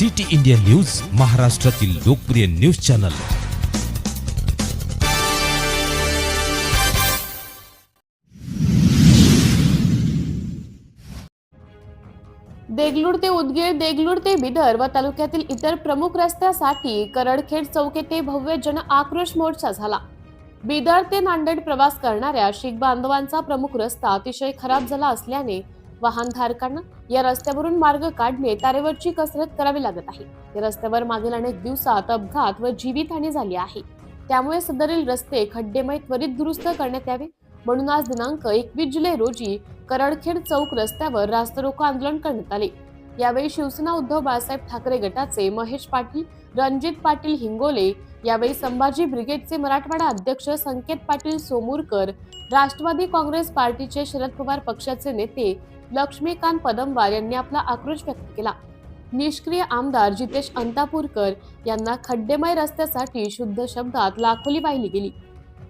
City India news महाराष्ट्रातील लोकप्रिय news channel. Deglur ते उदगीर देगलूर ते बिदर व तालुक्यातील इतर प्रमुख रस्त्यासाठी करडखेड चौक येथे भव्य जन आक्रोश मोर्चा झाला. बिदर ते नांदेड प्रवास करणाऱ्या शीख बांधवांचा प्रमुख रस्ता अतिशय खराब झाला असल्याने वाहनधारकांना या रस्त्यावरून मार्ग काढणे तारेवरची कसरत करावी लागत आहे. या रस्त्यावर मागील अनेक दिवसात अपघात व जीवितहानी झाली आहे. त्यामुळे सदरील रस्ते खड्डेमय त्वरित दुरुस्त करण्यात यावे. म्हणून आज दिनांक एकवीस जुलै रोजी करडखेड चौक रस्त्यावर रास्ता रोको आंदोलन करण्यात आले. यावेळी शिवसेना उद्धव बाळासाहेब ठाकरे गटाचे महेश पाटील रणजित पाटील हिंगोले यावेळी संभाजी ब्रिगेडचे मराठवाडा अध्यक्ष संकेत पाटील सोमूरकर राष्ट्रवादी काँग्रेस पार्टीचे शरद पवार पक्षाचे नेते लक्ष्मीकांत पदमवार यांनी आपला आक्रोश व्यक्त केला. निष्क्रिय आमदार जितेश अंतापूरकर यांना खड्डेमय रस्त्यासाठी शुद्ध शब्दात लाखोली वाहिली गेली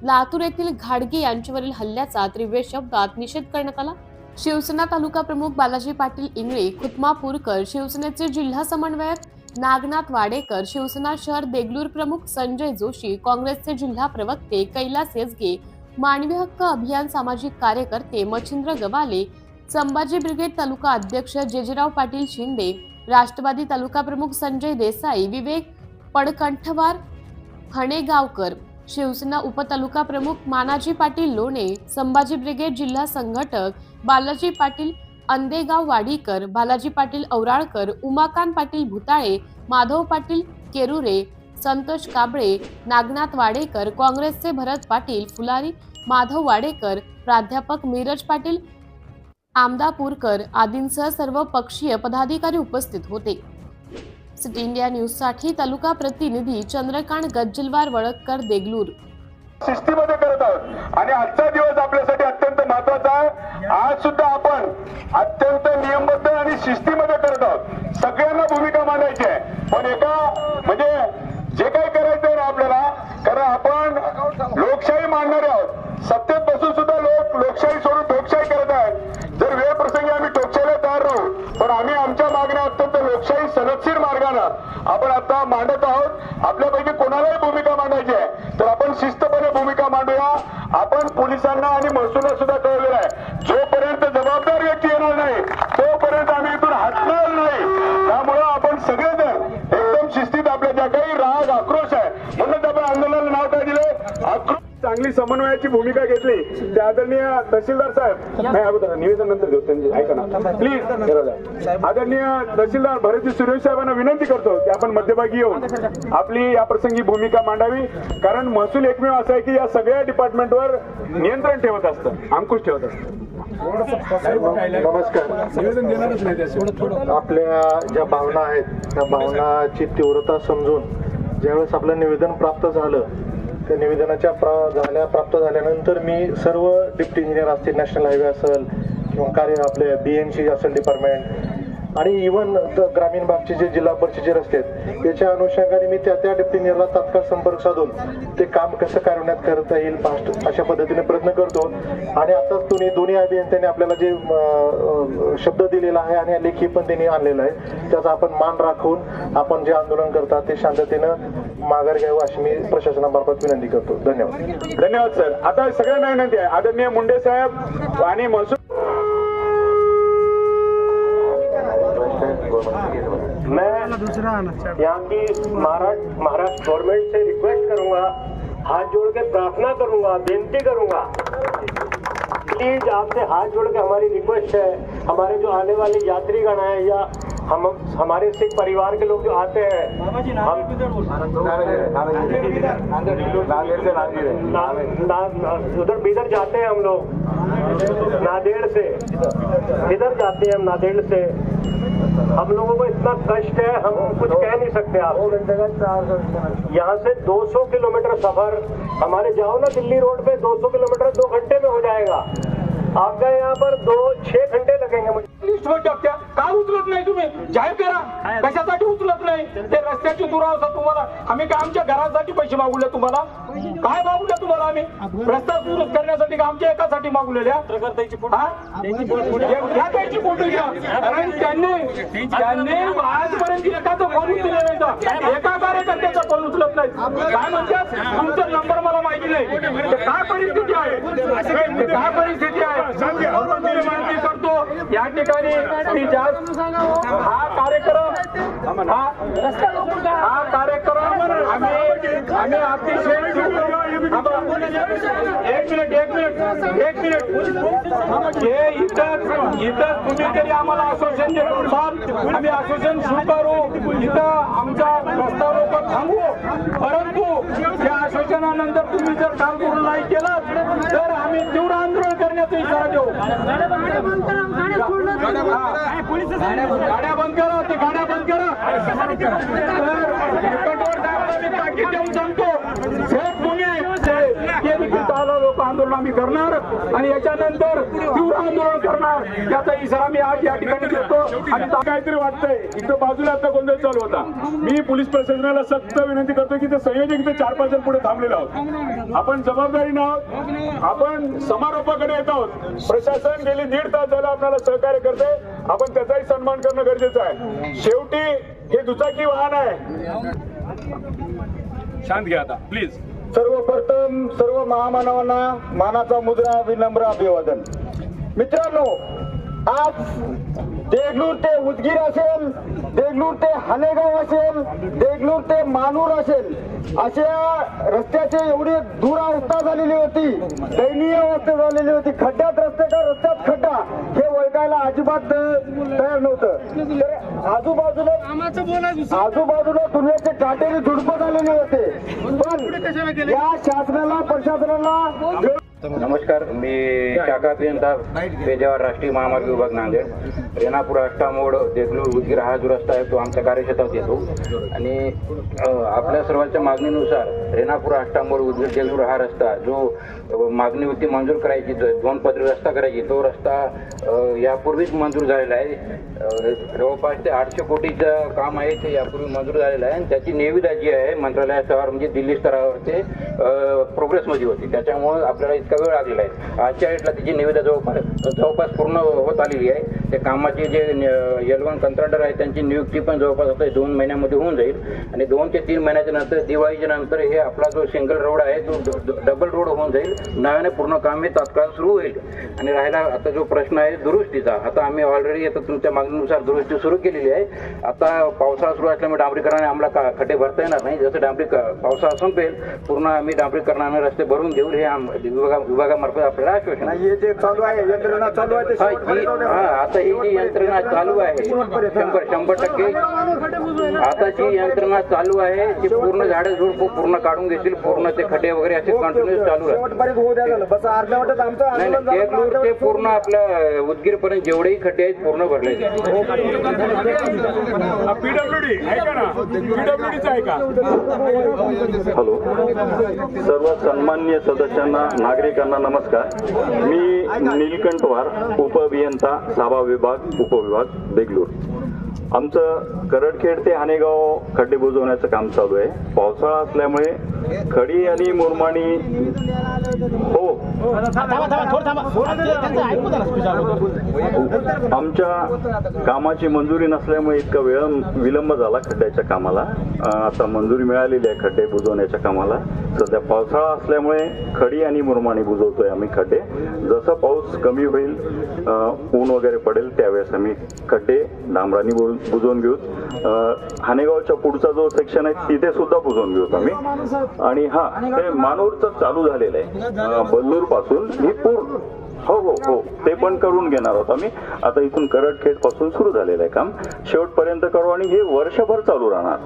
लातूर येथील घाडगे यांच्यावरील हल्ल्याचा त्रिव्य शब्दात निषेध करण्यात आला. शिवसेना तालुका प्रमुख बालाजी पाटील इंगळे खुतमापूरकर शिवसेनेचे जिल्हा समन्वयक नागनाथ वाडेकर शिवसेना शहर देगलूर प्रमुख संजय जोशी काँग्रेसचे जिल्हा प्रवक्ते कैलास येसगे मानवी हक्क अभियान सामाजिक कार्यकर्ते मच्छिंद्र गवाले संभाजी ब्रिगेड तालुका अध्यक्ष जेजेराव पाटील शिंदे राष्ट्रवादी तालुका प्रमुख संजय देसाई विवेक पडकंठवार हणेगावकर शिवसेना उपतालुका प्रमुख मानाजी पाटील लोणे संभाजी ब्रिगेड जिल्हा संघटक बालाजी पाटील अंदेगाव वाडीकर बालाजी पाटील औराळकर उमाकांत पाटील भुताळे माधव पाटील केरुरे संतोष काबळे नागनाथ वाडेकर काँग्रेसचे भरत पाटील फुलारी माधव वाडेकर प्राध्यापक मीरज पाटील आमदापूरकर आदींसह सर्व पक्षीय पदाधिकारी उपस्थित होते. सिटी इंडिया न्यूजसाठी तालुका प्रतिनिधी चंद्रकांत गज्जलवार वळककर देगलूर. शिस्तीमध्ये करत आहोत. आणि आजचा दिवस आपल्यासाठी अत्यंत महत्त्वाचा आहे. आज सुद्धा आपण अत्यंत नियमबद्ध आणि शिस्तीमध्ये करत आहोत. सगळ्यांना भूमिका मांडायची आहे. पण एका म्हणजे आपण आता मांडत आहोत. आपल्यापैकी कोणालाही भूमिका मांडायची आहे तर आपण शिस्तपणे भूमिका मांडूया. आपण पोलिसांना आणि महसूलला सुद्धा कळवलेलं आहे. जोपर्यंत जबाबदार व्यक्ती येणार नाही तोपर्यंत आम्ही इथून हटणार नाही. त्यामुळं आपण सगळेजण एकदम शिस्तीत आपल्या ज्या काही राग आक्रोश आहे म्हणून आपण आंदोलनाला नाव काय चांगली समन्वयाची भूमिका घेतली. त्या आदरणीय तहसीलदार साहेब नाही अगोदर निवेदन नंतर देऊ त्यांचे ऐका ना. प्लीज आदरणीय तहसीलदार भरतजी सुरेश साहेबांना विनंती करतो की आपण मध्यभागी येऊन आपली या प्रसंगी भूमिका मांडावी. कारण महसूल एकमेव असं आहे की या सगळ्या डिपार्टमेंटवर नियंत्रण ठेवत असतं अंकुश ठेवत असतं. नमस्कार. आपल्या ज्या भावना आहेत त्या भावनाची तीव्रता समजून ज्यावेळेस आपलं निवेदन प्राप्त झालं त्या निवेदनाच्या प्रा झाल्या प्राप्त झाल्यानंतर मी सर्व डिप्टी इंजिनियर असतील नॅशनल हायवे असेल किंवा कार्य आपले बी एन सी असेल डिपार्टमेंट आणि इव्हन ग्रामीण भागचे जे जिल्हा परिषदेचे रस्ते आहेत त्याच्या अनुषंगाने मी त्या त्या डिप्टी तात्काळ संपर्क साधून ते काम कसं कार्यान्वित करता येईल फास्ट अशा पद्धतीने प्रयत्न करतो. आणि आताच तुम्ही दोन्ही अभियंत्यांनी आपल्याला जे शब्द दिलेला आहे आणि लेखी पण त्यांनी आणलेला आहे त्याचा आपण मान राखून आपण जे आंदोलन करतात ते शांततेनं माघार घ्यावं अशी मी प्रशासनामार्फत विनंती करतो. धन्यवाद. धन्यवाद सर. आता सगळ्यांना विनंती आहे. आदरणीय मुंडे साहेब आणि महसूल मैं यहाँ की महाराष्ट्र महाराष्ट्र गवर्नमेंट से रिक्वेस्ट करूँगा हाथ जोड़ के प्रार्थना करूँगा बेनती करूँगा। प्लीज़ आपसे हाथ जोड़ के हमारी रिक्वेस्ट है। हमारे जो आने वाले यात्रीगण हैं या हम हमारे सिख परिवार के लोग जो आते हैं हम ना- उधर बीदर जाते हैं हम लोग। नादेड़ से। इधर जाते हैं हम नादेड़ से। हम लोगों को इतना कष्ट है, हम कुछ कह नहीं सकते आप। यहाँ से 200 किलोमीटर सफ़र, हमारे जाओ ना दिल्ली रोड पे 200 किलोमीटर दो घंटे में हो जाएगा। आपका यहाँ पर दो छह घंटे लगेंगे मुझे. लिस्टवर टाकत्या का उचलत नाही तुम्ही? जाहीर करा. कशासाठी उचलत नाही? ते रस्त्याची दुरावस्था तुम्हाला. आम्ही काय आमच्या घरासाठी पैसे मागवले तुम्हाला? काय मागवले तुम्हाला आम्ही? रस्ता दुरुस्त करण्यासाठी का आमच्या एकासाठी मागवलेल्या? घ्या त्याची फोटो घ्या. कारण त्यांनी त्यांनी आजपर्यंत एकाचं फोन उचलले नाही तर. एका कार्यकर्त्याचा फोन उचलत नाही. काय तुमचा नंबर मला माहिती नाही ते काय परिस्थिती आहे. काय परिस्थिती आहे. विनंती करतो. या ठिकाणी मी जास्त हा कार्यक्रम हा कार्यक्रम आम्ही आम्ही अतिशय. एक मिनिट एक मिनिट एक मिनिट. हे इथं इथं तुम्ही तरी आम्हाला आश्वासन आम्ही आश्वासन स्वीकारू. इथं आमचा प्रस्ताव रोपण परंतु या आश्वासनानंतर तुम्ही जर काम पूर्ण नाही केलं तर आम्ही तीव्र आंदोलन करण्याचा इशारा देऊ. गाड्या बंद करा ते गाड्या बंद करा. तर मी ताकीद देऊन सांगतो. आम्ही करणार आणि याच्यानंतर तीव्र आंदोलन करणार. याचा इशारा मी आज या ठिकाणी देतो. आणि काहीतरी वाटतंय. इथं बाजूला आता गोंधळ चालू होता. मी पोलीस प्रशासनाला सक्त विनंती करतो की ते संयोजक इथे चार पाच जण पुढे थांबलेलो आहोत. आपण जबाबदारी आहोत. आपण समारोपाकडे येत आहोत. प्रशासन गेले दीड तास झालं आपल्याला सहकार्य करते आपण त्याचाही सन्मान करणं गरजेचं आहे. शेवटी हे दुचाकी वाहन आहे. शांत घ्या आता प्लीज सर्वप्रथम सर्व महामानवांना मानाचा मुद्रा विनम्र अभिवादन. मित्रांनो आज देगलूर ते उदगीर असेल देगलूर ते हानेगाव असेल देगलूर ते मानूर असेल अशा रस्त्याची एवढी दुरावस्था झालेली होती दयनीय अवस्था झालेली होती. खड्ड्यात रस्ते का? रस्त्यात खड्डा. हे ओळखायला अजिबात तयार नव्हतं. तर आजूबाजूला आजूबाजूला दुनियाचे काटेरी झुडपं झालेले होते. पण या शासनाला प्रशासनाला नमस्कार मी शाखा अभियंता पेजावर राष्ट्रीय महामार्ग विभाग नांदेड. रेणापूर अष्टामोड देगलूर उदगीर हा जो रस्ता आहे तो आमच्या कार्यक्षेत्रात येतो. आणि आपल्या सर्वांच्या मागणीनुसार रेणापूर आष्टामोड उदगीर देगलूर हा रस्ता जो मागणी होती मंजूर करायची दोन पदरी रस्ता करायची तो रस्ता यापूर्वीच मंजूर झालेला आहे. जवळपास ते आठशे कोटीचं काम आहे ते यापूर्वी मंजूर झालेलं आहे. आणि त्याची निविदा जी आहे मंत्रालयास्तरावर म्हणजे दिल्ली स्तरावर ते प्रोग्रेसमध्ये होती. त्याच्यामुळे आपल्याला इतका वेळ लागलेला आहे. आजच्या डेटला त्याची निविदा जवळपास जवळपास पूर्ण होत आलेली आहे. ते कामाचे जे एलवन कंत्राटर आहे त्यांची नियुक्ती पण जवळपास आता दोन महिन्यामध्ये होऊन जाईल. आणि दोन ते तीन महिन्याच्या नंतर दिवाळीच्या नंतर हे आपला जो सिंगल रोड आहे तो डबल रोड होऊन जाईल. नव्याने पूर्ण काम हे तात्काळ सुरू होईल. आणि राहिला आता जो प्रश्न आहे दुरुस्तीचा आता आम्ही ऑलरेडी आता तुमच्या मागणीनुसार दुरुस्ती सुरू केलेली आहे. आता पावसाळा सुरू असल्यामुळे डांबरीकरणाने आम्हाला का खड्डे भरता येणार नाही. जसं डांबरी पावसाळा संपेल पूर्ण आम्ही डांबरीकरणाने रस्ते भरून देऊ हे आम- विभागा विभागामार्फत आपल्याला आश्वासन आहे. जे चालू आहे यंत्रणा चालू आहे ते शेवटपर्यंत जाऊ द्या. आता ही जी यंत्रणा चालू आहे शंभर शंभर टक्के. आता जी यंत्रणा चालू आहे ती पूर्ण झाडे झुडप पूर्ण काढून घेतील पूर्ण ते खड्डे वगैरे असे कंटिन्यू चालू राहतील. शेवटपर्यंत होऊ द्या झालं. बस अर्ध्या वाटत आमचं नाही आंदोलन नाही झालं, देगलूर ते पूर्ण आपल्या उदगीर पर्यंत जेवढेही खड्डे आहेत पूर्ण भरले पीडब्ल्यूडी ऐका ना. पीडब्ल्यूडीचं ऐका हॅलो. सर्व सन्मान्य सदस्यांना नागरिकांना नमस्कार. मी नीलकंठवार उपअभियंता साबा विभाग उपविभाग देगलूर आमचं करडखेड ते हानेगाव खड्डे बुजवण्याचं काम चालू आहे. पावसाळा असल्यामुळे खडी आणि मुरमाणी हो. आमच्या कामाची मंजुरी नसल्यामुळे इतका वेळ विलंब झाला खड्ड्याच्या कामाला. आता मंजुरी मिळालेली आहे खड्डे बुजवण्याच्या कामाला. सध्या पावसाळा असल्यामुळे खडी आणि मुरमाणी बुजवतोय आम्ही खड्डे. जसं पाऊस कमी होईल ऊन वगैरे पडेल त्यावेळेस आम्ही खड्डे डांबरानी बु- बुजवून घेऊ. हानेगावच्या पुढचा जो सेक्शन आहे तिथे सुद्धा बुजवून घेऊ आम्ही. आणि हा ते मानूरचं चालू झालेलं आहे. बल्लूरपासून ही पूर्ण. हो हो हो. ते पण करून घेणार आहोत आम्ही. आता इथून करडखेडपासून सुरू झालेलं आहे काम. शेवटपर्यंत करू आणि हे वर्षभर चालू राहणार.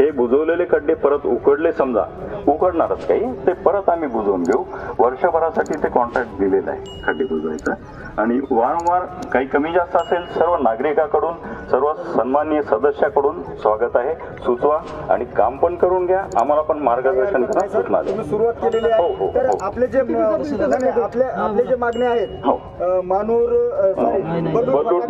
हे बुजवलेले खड्डे परत उकडले समजा. उकडणारच काही. ते परत आम्ही बुजवून घेऊ. वर्षभरासाठी ते कॉन्ट्रॅक्ट दिलेलं आहे खड्डे बुजवायचं. आणि वारंवार काही कमी जास्त असेल सर्व नागरिकाकडून सर्व सन्माननीय सदस्याकडून स्वागत आहे. सुचवा आणि काम पण करून घ्या. आम्हाला पण मार्गदर्शन करा. सुरुवात केलेली हो, हो, आहे तर हो. आपले जे आपले जे मागणी आहेत. हो. अ, मानूर अ, सॉरी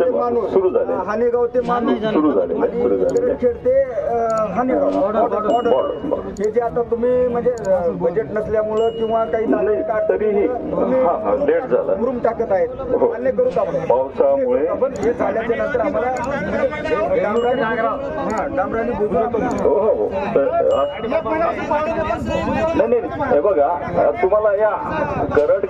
ते मानूर. झाले. अ, हानेगाव ते मानूर. सुरू झाले. आणि सुरू झाले. खेड ते अ, हानेगाव. हे. जे आता तुम्ही म्हणजे अ, बजेट नसल्यामुळं किंवा काही नाही, तरीही. हा, हा, लेट झाला. मुरुम टाकत आहेत. हो. मान्य करू आपण? पावसामुळे- हे झाल्याच्यानंतर आम्हाला म्हणजे डांबराने हा हो हो हो. तर, अ, नाही नाही. हे बघा तुम्हाला या करड